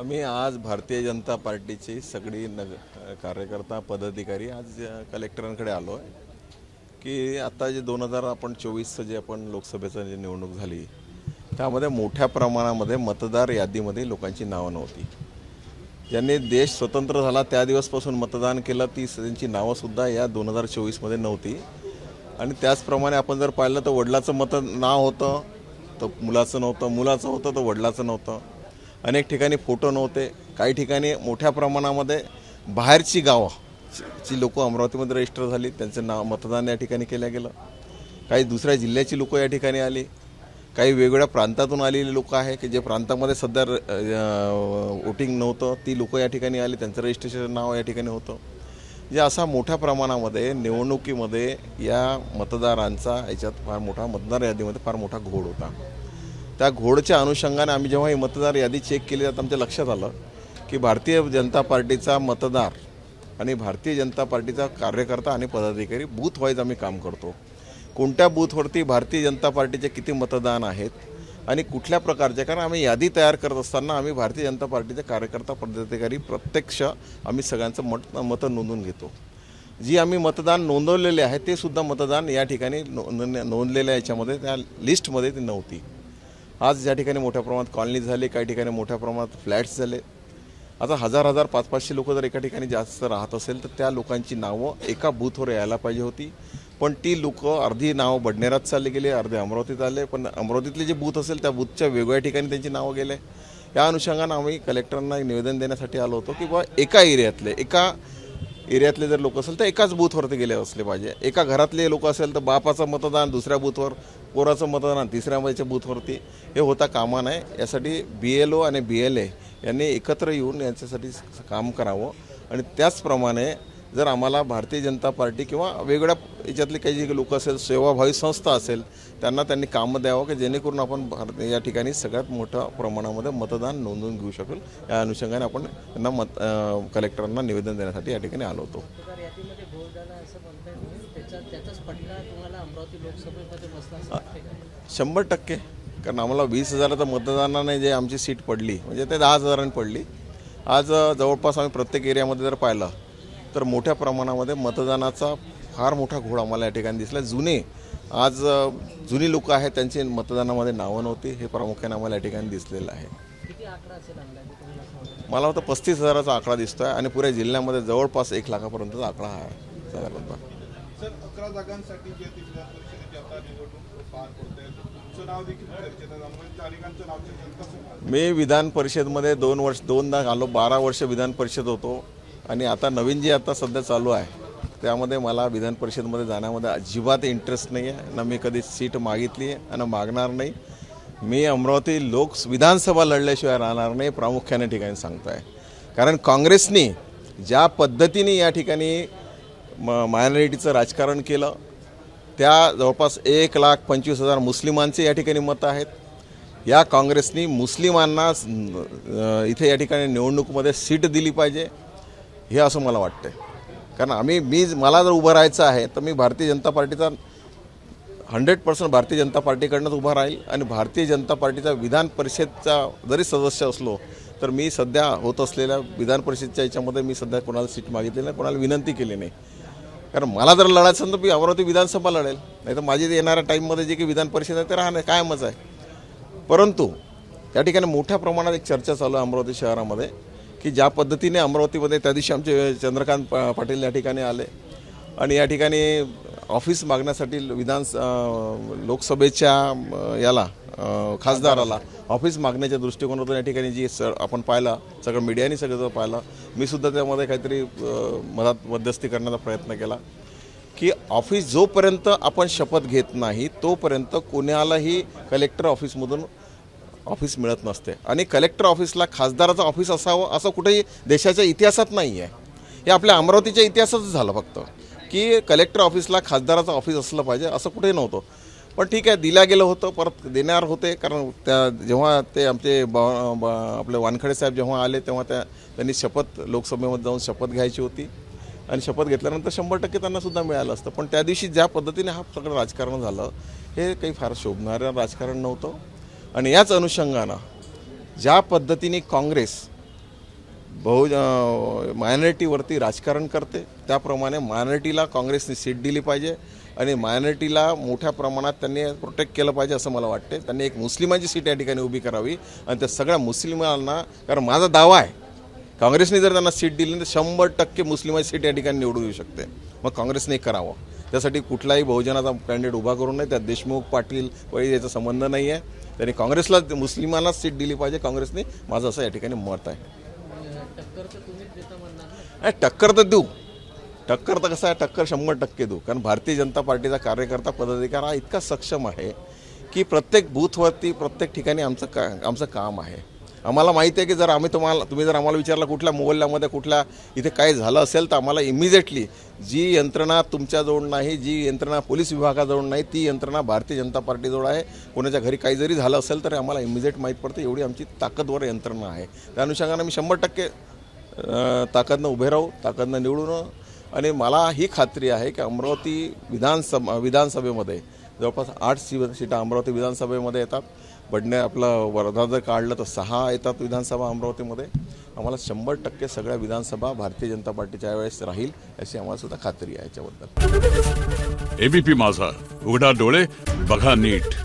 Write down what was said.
आम्ही आज भारतीय जनता पार्टीची सगळी नग कार्यकर्ता पदाधिकारी आज कलेक्टरांकडे आलो आहे. की आता जे दोन हजार आपण चोवीसचं जे आपण लोकसभेचं जे निवडणूक झाली त्यामध्ये मोठ्या प्रमाणामध्ये मतदार यादीमध्ये लोकांची नावं नव्हती. ज्यांनी देश स्वतंत्र झाला त्या दिवसपासून मतदान केलं ती त्यांची नावंसुद्धा या दोन हजार चोवीसमध्ये नव्हती. आणि त्याचप्रमाणे आपण जर पाहिलं तर वडिलाचं मत नाव होतं तर मुलाचं नव्हतं मुलाचं होतं तर वडिलाचं नव्हतं. अनेक ठिकाणी फोटो नव्हते काही ठिकाणी मोठ्या प्रमाणामध्ये बाहेरची गावं ची लोक अमरावतीमध्ये रजिस्टर झाली त्यांचं नाव मतदान या ठिकाणी केलं गेलं. काही दुसऱ्या जिल्ह्याची लोकं या ठिकाणी आली. काही वेगवेगळ्या प्रांतातून आलेली लोकं आहे की जे प्रांतामध्ये सध्या वोटिंग नव्हतं ती लोकं या ठिकाणी आली त्यांचं रजिस्ट्रेशन नाव या ठिकाणी होतं. जे असा मोठ्या प्रमाणामध्ये निवडणुकीमध्ये या मतदारांचा याच्यात फार मोठा मतदार यादीमध्ये फार मोठा घोड होता. त्या घोडच्या अनुषंगाने आम्ही जेव्हा ही मतदार यादी चेक केली तर आमच्या लक्षात आलं की भारतीय जनता पार्टीचा मतदार आणि भारतीय जनता पार्टीचा कार्यकर्ता आणि पदाधिकारी बूथ वाईज आम्ही काम करतो. कोणत्या बूथवरती भारतीय जनता पार्टीचे किती मतदान आहेत आणि कुठल्या प्रकारचे? कारण आम्ही यादी तयार करत असताना आम्ही भारतीय जनता पार्टीचे कार्यकर्ता पदाधिकारी प्रत्यक्ष आम्ही सगळ्यांचं मत मतं नोंदवून घेतो. जी आम्ही मतदान नोंदवलेले आहे ते सुद्धा मतदान या ठिकाणी नोंद नोंदलेल्या याच्यामध्ये त्या लिस्टमध्ये ती नव्हती. आज ज्या ठिकाणी मोठ्या प्रमाणात कॉलनी झाले काही ठिकाणी मोठ्या प्रमाणात फ्लॅट्स झाले. आता हजार हजार पाच पाचशे लोक जर एका ठिकाणी जास्त राहत असेल तर त्या लोकांची नावं एका बूथवर यायला पाहिजे होती. पण ती लोक अर्धी नावं बडनेरात चालले गेले अर्धे अमरावतीत आले. पण अमरावतीतले जे बूथ असेल त्या बूथच्या वेगळ्या ठिकाणी त्यांची नावं गेले. या अनुषंगानं आम्ही कलेक्टरांना एक निवेदन देण्यासाठी आलो होतो की बा एका एरियातले एका एरियातले जर लोक असेल तर एकाच बूथवरती गेले असले पाहिजे. एका घरातले लोक असेल तर बापाचं मतदान दुसऱ्या बूथवर पोराचं मतदान तिसऱ्या बूथवरती हे होता कामा नाही यासाठी बी एल ओ आणि बी एल ए यांनी एकत्र येऊन यांच्यासाठी काम करावं. आणि त्याचप्रमाणे जर आम्हाला भारतीय जनता पार्टी किंवा वेगळ्या याच्यातले काही जे लोक असेल सेवाभावी संस्था असेल त्यांना त्यांनी कामं द्यावं की जेणेकरून आपण भारत या ठिकाणी सगळ्यात मोठ्या प्रमाणामध्ये मतदान नोंदवून घेऊ शकेल. या अनुषंगाने आपण त्यांना मत कलेक्टरांना निवेदन देण्यासाठी या ठिकाणी आलो होतो. शंभर टक्के. कारण आम्हाला वीस हजाराचं मतदानाने जे आमची सीट पडली म्हणजे ते दहा हजारांनी पडली. आज जवळपास आम्ही प्रत्येक एरियामध्ये जर पाहिलं तर मोठ्या प्रमाणामध्ये मतदानाचा फार मोठा घोळ आम्हाला या ठिकाणी दिसला. जुने आज जुनी लोक आहेत त्यांची मतदानामध्ये नावं नव्हती हे प्रामुख्याने आम्हाला या ठिकाणी दिसलेलं आहे? मला वाटतं पस्तीस हजाराचा आकडा दिसतोय आणि पुऱ्या जिल्ह्यामध्ये जवळपास एक लाखापर्यंतचा आकडा हा आहे साधारणतः सर अकरा जागांसाठी जे ती विधान परिषदेची आता निवडणूक पार पडते तुमचं नाव देखील चर्चेत आहे त्यामुळे अनेकांचं नाव चर्चेत कसं? मी विधान परिषदमध्ये दोन वर्ष दोनदा आलो बारा वर्ष विधान परिषद होतो. आणि आता नवीन जे आता सध्या चालू आहे त्यामध्ये मला विधान परिषदमध्ये जाण्यामध्ये अजिबात इंटरेस्ट नाही आहे. ना मी कधी सीट मागितली आहे आणि मागणार नाही. मी अमरावती लोक विधानसभा लढल्याशिवाय राहणार नाही प्रामुख्याने ठिकाणी सांगतो आहे कारण काँग्रेसनी ज्या पद्धतीने या ठिकाणी म मायनॉरिटीचं राजकारण केलं त्या जवळपास एक लाख पंचवीस हजार मुस्लिमांचे या ठिकाणी मतं आहेत. या काँग्रेसनी मुस्लिमांना इथे या ठिकाणी निवडणुकीमध्ये सीट दिली पाहिजे. हे असं मला वाटतं कारण आम्ही मी मला जर उभं राहायचं आहे तर मी भारतीय जनता पार्टीचा हंड्रेड पर्सेंट भारतीय जनता पार्टीकडनंच उभा राहील आणि भारतीय जनता पार्टीचा विधान परिषदचा जरी सदस्य असलो तर मी सध्या होत असलेल्या विधान परिषदच्या याच्यामध्ये मी सध्या कोणाला सीट मागितली नाही कोणाला विनंती केली नाही. कारण मला जर लढायचं असेल तर मी अमरावती विधानसभा लढेल. नाही तर माझी येणाऱ्या टाईममध्ये जे काही विधान परिषद आहे ते राहणं कायमच आहे. परंतु या ठिकाणी मोठ्या प्रमाणात एक चर्चा चालू आहे अमरावती शहरामध्ये. की ज्या पद्धतीने अमरावतीमध्ये त्या दिवशी आमचे चंद्रकांत पाटील या ठिकाणी आले. आणि या ठिकाणी ऑफिस मागण्यासाठी विधान लोकसभेच्या याला खासदाराला ऑफिस मागण्याच्या दृष्टिकोनातून या ठिकाणी जी स आपण पाहिलं सगळं मीडियाने सगळं पाहिलं. मी सुद्धा त्यामध्ये काहीतरी मधात मध्यस्थी करण्याचा प्रयत्न केला की ऑफिस जोपर्यंत आपण शपथ घेत नाही तोपर्यंत कोणालाही कलेक्टर ऑफिसमधून ऑफिस मिळत नसते. आणि कलेक्टर ऑफिसला खासदाराचं ऑफिस असावं असं कुठेही देशाच्या इतिहासात नाही आहे हे आपल्या अमरावतीच्या इतिहासातच झालं फक्त. की कलेक्टर ऑफिसला खासदाराचं ऑफिस असलं पाहिजे असं कुठेही नव्हतं. पण ठीक आहे दिल्या गेलं होतं परत देणार होते कारण त्या जेव्हा ते आमचे ब ब- आपले वानखडे साहेब जेव्हा आले तेव्हा त्या त्यांनी शपथ लोकसभेमध्ये जाऊन शपथ घ्यायची होती. आणि शपथ घेतल्यानंतर शंभर टक्के त्यांनासुद्धा मिळालं असतं. पण त्या दिवशी ज्या पद्धतीने हा सगळं राजकारण झालं हे काही फार शोभणारं राजकारण नव्हतं. आणि याच अनुषंगानं ज्या पद्धतीने काँग्रेस बहु मायनॉरिटीवरती राजकारण करते त्याप्रमाणे मायनॉरिटीला काँग्रेसने सीट दिली पाहिजे आणि मायनॉरिटीला मोठ्या प्रमाणात त्यांनी प्रोटेक्ट केलं पाहिजे असं मला वाटते त्यांनी एक मुस्लिमांची सीट या ठिकाणी उभी करावी आणि त्या सगळ्या मुस्लिमांना कारण माझा दावा आहे काँग्रेसने जर त्यांना सीट दिली तर शंभर टक्के मुस्लिमाची सीट या ठिकाणी निवडून येऊ शकते. मग काँग्रेसने करावं. त्यासाठी कुठलाही बहुजनाचा कॅन्डिडेट उभा करून नये. त्यात देशमुख पाटील वगैरे याचा संबंध नाही आहे त्यांनी काँग्रेसला मुस्लिमांनाच सीट दिली पाहिजे. काँग्रेसने माझं असं या ठिकाणी मत आहे. टक्कर तर नाही टक्कर तर देऊ. टक्कर तर कसं आहे टक्कर शंभर टक्के देऊ. कारण भारतीय जनता पार्टीचा कार्यकर्ता पदाधिकार हा इतका सक्षम आहे की प्रत्येक बूथवरती प्रत्येक ठिकाणी आमचं का आमचं काम आहे. आम्हाला माहिती आहे की जर आम्ही तुम्हाला तुम्ही जर आम्हाला विचारलं कुठल्या मोहल्ल्यामध्ये कुठल्या इथे काय झालं असेल तर आम्हाला इमिजिएटली जी यंत्रणा तुमच्याजवळ नाही जी यंत्रणा पोलीस विभागाजवळ नाही ती यंत्रणा भारतीय जनता पार्टीजवळ आहे. कोणाच्या घरी काही जरी झालं असेल तरी आम्हाला इमिजिएट माहीत पडतं. एवढी आमची ताकदवर यंत्रणा आहे. त्या अनुषंगाने मी शंभर टक्के ताकदनं उभे राहू ताकदनं निवडून आणि मला ही खात्री आहे की अमरावती विधानसभा विधानसभेमध्ये जवळपास आठ सी सीटा अमरावती विधानसभेमध्ये येतात. बडणे आपलं वर्धा जर काढलं तर सहा येतात विधानसभा अमरावतीमध्ये. आम्हाला शंभर टक्के सगळ्या विधानसभा भारतीय जनता पार्टीच्या वेळेस राहील अशी आम्हाला सुद्धा खात्री आहे याच्याबद्दल. एबीपी माझा. उघडा डोळे बघा नीट.